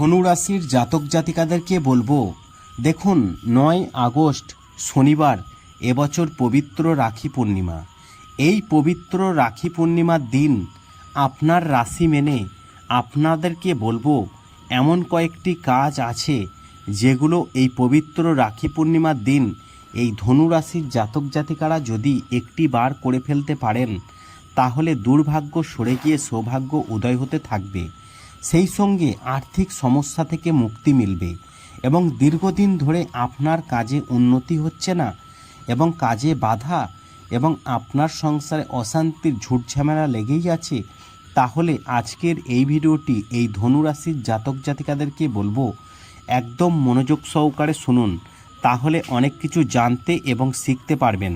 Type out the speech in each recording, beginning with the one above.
ধনুরাশির জাতক জাতিকাদেরকে বলব, দেখুন, নয় আগস্ট, শনিবার, এবছর পবিত্র রাখি পূর্ণিমা। এই পবিত্র রাখি পূর্ণিমার দিন আপনার রাশি মেনে আপনাদেরকে বলব, এমন কয়েকটি কাজ আছে যেগুলো এই পবিত্র রাখি পূর্ণিমার দিন এই ধনুরাশির জাতক জাতিকারা যদি একটি বার করে ফেলতে পারেন, তাহলে দুর্ভাগ্য সরে গিয়ে সৌভাগ্য উদয় হতে থাকবে। সেই সঙ্গে আর্থিক সমস্যা থেকে মুক্তি মিলবে এবং দীর্ঘদিন ধরে আপনার কাজে উন্নতি হচ্ছে না এবং কাজে বাধা এবং আপনার সংসারে অশান্তির ঝুটঝামেলা লেগেই আছে, তাহলে আজকের এই ভিডিওটি এই ধনুরাশির জাতক জাতিকাদেরকে বলব, একদম মনোযোগ সহকারে শুনুন, তাহলে অনেক কিছু জানতে এবং শিখতে পারবেন।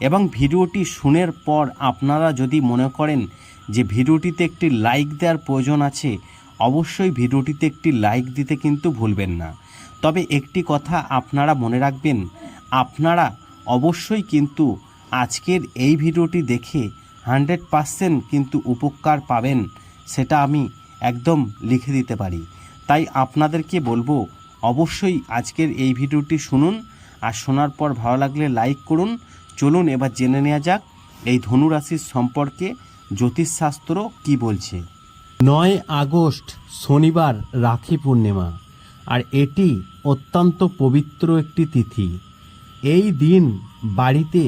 এবং ভিডিওটি শুনের পর আপনারা যদি মনে করেন যে ভিডিওটিতে একটি লাইক দেওয়ার প্রয়োজন আছে অবশ্যই ভিডিওটিতে একটি লাইক দিতে কিন্তু ভুলবেন না। তবে একটি কথা আপনারা মনে রাখবেন, আপনারা অবশ্যই কিন্তু আজকের এই ভিডিওটি দেখে হান্ড্রেড পারসেন্ট কিন্তু উপকার পাবেন, সেটা আমি একদম লিখে দিতে পারি। তাই আপনাদেরকে বলব, অবশ্যই আজকের এই ভিডিওটি শুনুন, আর শোনার পর ভালো লাগলে লাইক করুন। চলুন এবার জেনে নেওয়া যাক, এই ধনুরাশির সম্পর্কে জ্যোতিষশাস্ত্র কি বলছে। নয় আগস্ট শনিবার রাখি পূর্ণিমা, আর এটি অত্যন্ত পবিত্র একটি তিথি। এই দিন বাড়িতে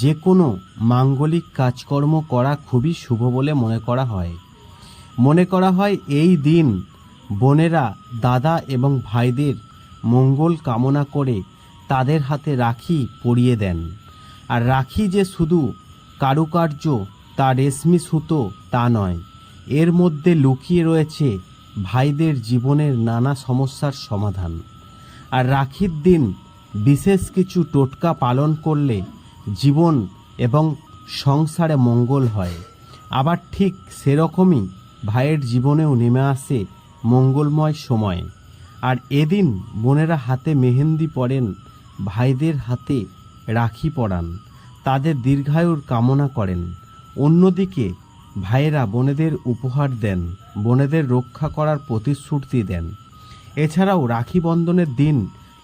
যে কোনো মাঙ্গলিক কাজকর্ম করা খুবই শুভ বলে মনে করা হয়। মনে করা হয় এই দিন বোনেরা, দাদা এবং ভাইদের মঙ্গল কামনা করে তাদের হাতে রাখি পরিয়ে দেন। আর রাখি যে শুধু কারুকার্য, তা রেশমি সুতো তা নয় এর মধ্যে লুকিয়ে রয়েছে ভাইদের জীবনের নানা সমস্যার সমাধান। আর রাখির দিন বিশেষ কিছু টোটকা পালন করলে জীবন এবং সংসারে মঙ্গল হয়। আবার ঠিক সেরকমই ভাইয়ের জীবনেও নেমে আসে মঙ্গলময় সময়। আর এদিন বোনেরা হাতে মেহেন্দি পরেন, ভাইদের হাতে রাখি পরান, তাদের দীর্ঘায়ুর কামনা করেন। অন্যদিকে ভাইয়েরা বোনেদের উপহার দেন, বোনেদের রক্ষা করার প্রতিশ্রুতি দেন। এছাড়াও রাখি বন্ধনের দিন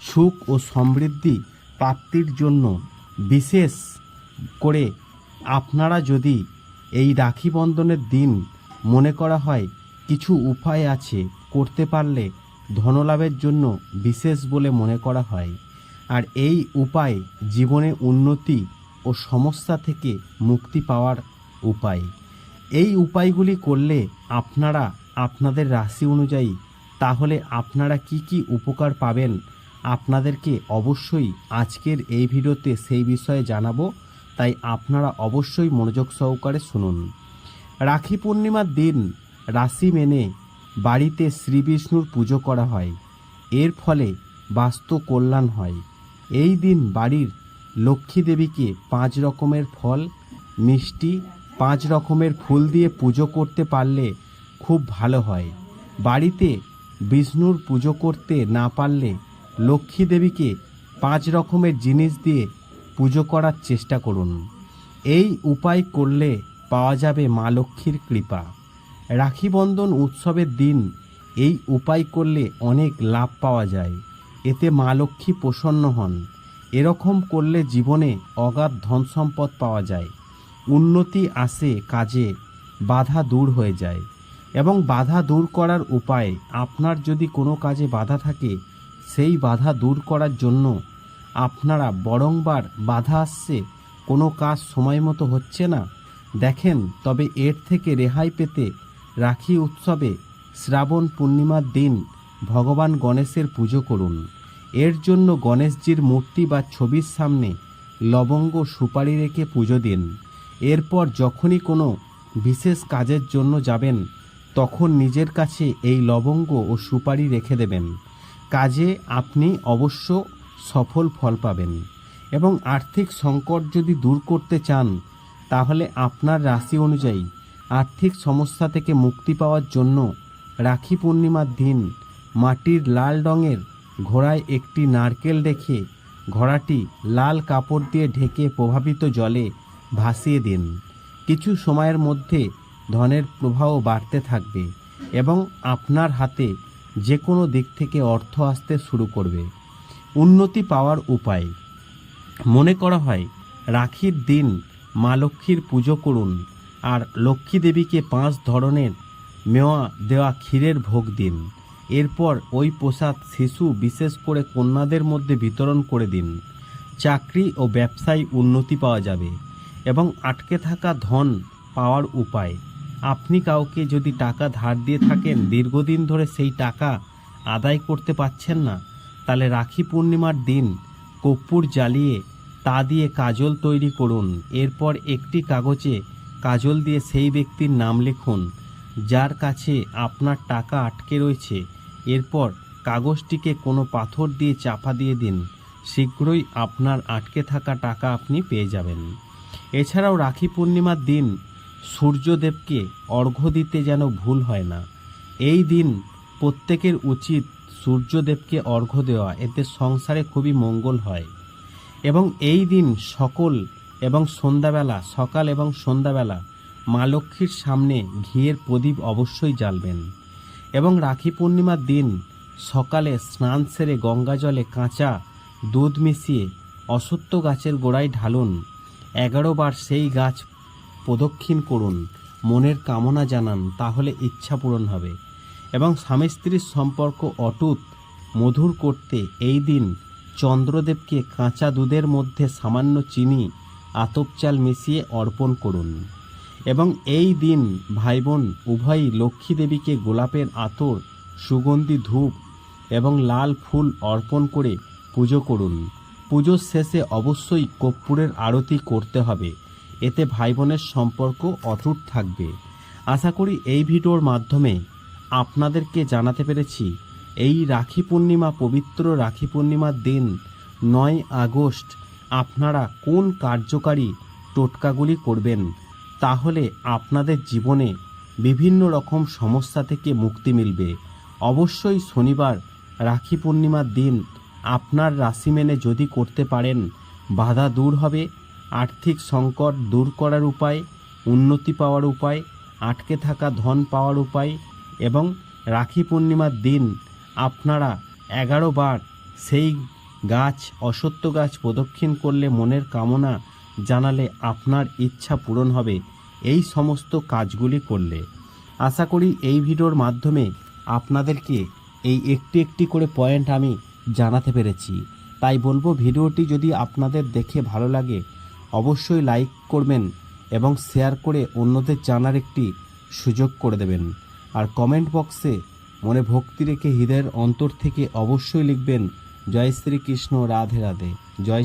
সুখ ও সমৃদ্ধি প্রাপ্তির জন্য বিশেষ করে আপনারা যদি এই রাখি বন্ধনের দিন মনে করা হয় কিছু উপায় আছে করতে পারলে ধনলাভের জন্য বিশেষ বলে মনে করা হয়। আর এই উপায় জীবনে উন্নতি ও সমস্যা থেকে মুক্তি পাওয়ার উপায়। এই উপায়গুলি করলে আপনারা আপনাদের রাশি অনুযায়ী তাহলে আপনারা কি কি উপকার পাবেন আপনাদেরকে অবশ্যই আজকের এই ভিডিওতে সেই বিষয়ে জানাব। তাই আপনারা অবশ্যই মনোযোগ সহকারে শুনুন। রাখি পূর্ণিমার দিন রাশি মেনে বাড়িতে শ্রী বিষ্ণুর পুজো করা হয়। এর ফলে বাস্তু কল্যাণ হয়। এই দিন বাড়ির লক্ষ্মী দেবীকে পাঁচ রকমের ফল, মিষ্টি পাঁচ রকমের ফুল দিয়ে পুজো করতে পারলে খুব ভালো হয়। বাড়িতে বিষ্ণুর পুজো করতে না পারলে লক্ষ্মী দেবীকে পাঁচ রকমের জিনিস দিয়ে পুজো করার চেষ্টা করুন। এই উপায় করলে পাওয়া যাবে মা লক্ষ্মীর কৃপা। রাখিবন্ধন উৎসবের দিন এই উপায় করলে অনেক লাভ পাওয়া যায়। এতে মা লক্ষ্মী প্রসন্ন হন। এরকম করলে জীবনে অগাধ ধন সম্পদ পাওয়া যায়। উন্নতি আসে কাজে, বাধা দূর হয়ে যায়। এবং বাধা দূর করার উপায় আপনার যদি কোনো কাজে বাধা থাকে, সেই বাধা দূর করার জন্য আপনারা বরংবার বাধা আসছে, কোনো কাজ সময় মতো হচ্ছে না। দেখেন, তবে এর থেকে রেহাই পেতে রাখি উৎসবে শ্রাবণ পূর্ণিমার দিন ভগবান গণেশের পুজো করুন। এর জন্য গণেশজির মূর্তি বা ছবির সামনে লবঙ্গ সুপারি রেখে পুজো দিন। এরপর যখনই কোনো বিশেষ কাজের জন্য যাবেন, তখন নিজের কাছে এই লবঙ্গ ও সুপারি রেখে দেবেন। কাজে আপনি অবশ্য সফল ফল পাবেন এবং আর্থিক সংকট যদি দূর করতে চান, তাহলে আপনার রাশি অনুযায়ী আর্থিক সমস্যা থেকে মুক্তি পাওয়ার জন্য রাখি পূর্ণিমার দিন মাটির লাল রঙের ঘোড়ায় একটি নারকেল রেখে ঘোড়াটি লাল কাপড় দিয়ে ঢেকে প্রভাবিত জলে ভাসিয়ে দিন। কিছু সময়ের মধ্যে ধনের প্রবাহ বাড়তে থাকবে এবং আপনার হাতে যে কোনো দিক থেকে অর্থ আসতে শুরু করবে। উন্নতি পাওয়ার উপায়। মনে করা হয়, রাখির দিন মা লক্ষ্মীর পুজো করুন আর লক্ষ্মী দেবীকে পাঁচ ধরনের মেওয়া দেওয়া ক্ষীরের ভোগ দিন। এরপর ওই প্রসাদ শিশু বিশেষ করে কন্যাদের মধ্যে বিতরণ করে দিন। চাকরি ও ব্যবসায় উন্নতি পাওয়া যাবে। এবং আটকে থাকা ধন পাওয়ার উপায়। আপনি কাউকে যদি টাকা ধার দিয়ে থাকেন, দীর্ঘদিন ধরে সেই টাকা আদায় করতে পারছেন না, তাহলে রাখি পূর্ণিমার দিন কর্পূর জ্বালিয়ে তা দিয়ে কাজল তৈরি করুন। এরপর একটি কাগজে কাজল দিয়ে সেই ব্যক্তির নাম লিখুন, যার কাছে আপনার টাকা আটকে রয়েছে। এরপর কাগজটিকে কোনো পাথর দিয়ে চাপা দিয়ে দিন। শীঘ্রই আপনার আটকে থাকা টাকা আপনি পেয়ে যাবেন। এছাড়াও রাখি পূর্ণিমার দিন সূর্যদেবকে অর্ঘ্য দিতে যেন ভুল হয় না। এই দিন প্রত্যেকের উচিত সূর্যদেবকে অর্ঘ্য দেওয়া। এতে সংসারে খুবই মঙ্গল হয়। এবং এই দিন সকল এবং সন্ধ্যাবেলা, সকাল এবং সন্ধ্যাবেলা মা লক্ষ্মীর সামনে ঘিয়ের প্রদীপ অবশ্যই জ্বালবেন। এবং রাখি পূর্ণিমার দিন সকালে স্নান সেরে গঙ্গা জলে কাঁচা দুধ মিশিয়ে অসত্য গাছের গোড়ায় ঢালুন। এগারো বার সেই গাছ প্রদক্ষিণ করুন, মনের কামনা জানান, তাহলে ইচ্ছা পূরণ হবে। এবং স্বামী স্ত্রীর সম্পর্ক অটুট, মধুর করতে এই দিন চন্দ্রদেবকে কাঁচা দুধের মধ্যে সামান্য চিনি, আতপ চাল মিশিয়ে অর্পণ করুন। এবং এই দিন ভাই বোন উভয়ই লক্ষ্মী দেবীকে গোলাপের আতর, সুগন্ধি ধূপ এবং লাল ফুল অর্পণ করে পুজো করুন। পুজোর শেষে অবশ্যই কর্পূরের আরতি করতে হবে। এতে ভাই বোনের সম্পর্ক অটুট থাকবে। আশা করি এই ভিডিওর মাধ্যমে আপনাদেরকে জানাতে পেরেছি, এই রাখি পূর্ণিমা, পবিত্র রাখি পূর্ণিমার দিন নয় আগস্ট আপনারা কোন কার্যকারী টোটকাগুলি করবেন, তাহলে আপনাদের জীবনে বিভিন্ন রকম সমস্যা থেকে মুক্তি মিলবে। অবশ্যই শনিবার রাখি পূর্ণিমার দিন আপনার রাশি মেনে যদি করতে পারেন, বাধা দূর হবে। আর্থিক সংকট দূর করার উপায়, উন্নতি পাওয়ার উপায়, আটকে থাকা ধন পাওয়ার উপায় এবং রাখি পূর্ণিমার দিন আপনারা এগারো বার সেই গাছ, অসত্য গাছ প্রদক্ষিণ করলে মনের কামনা জানালে আপনার ইচ্ছা পূরণ হবে। এই সমস্ত কাজগুলি করলে। আশা করি এই ভিডিওর মাধ্যমে আপনাদেরকে এই একটি একটি করে পয়েন্ট আমি জানাতে পেরেছি। তাই বলব, ভিডিওটি যদি আপনাদের দেখে ভালো লাগে, অবশ্যই লাইক করবেন এবং শেয়ার করে অন্যদের জানার একটি সুযোগ করে দেবেন। আর কমেন্ট বক্সে মনে ভক্তি রেখে হৃদয়ের অন্তর থেকে অবশ্যই লিখবেন, জয় শ্রীকৃষ্ণ, রাধে রাধে। জয়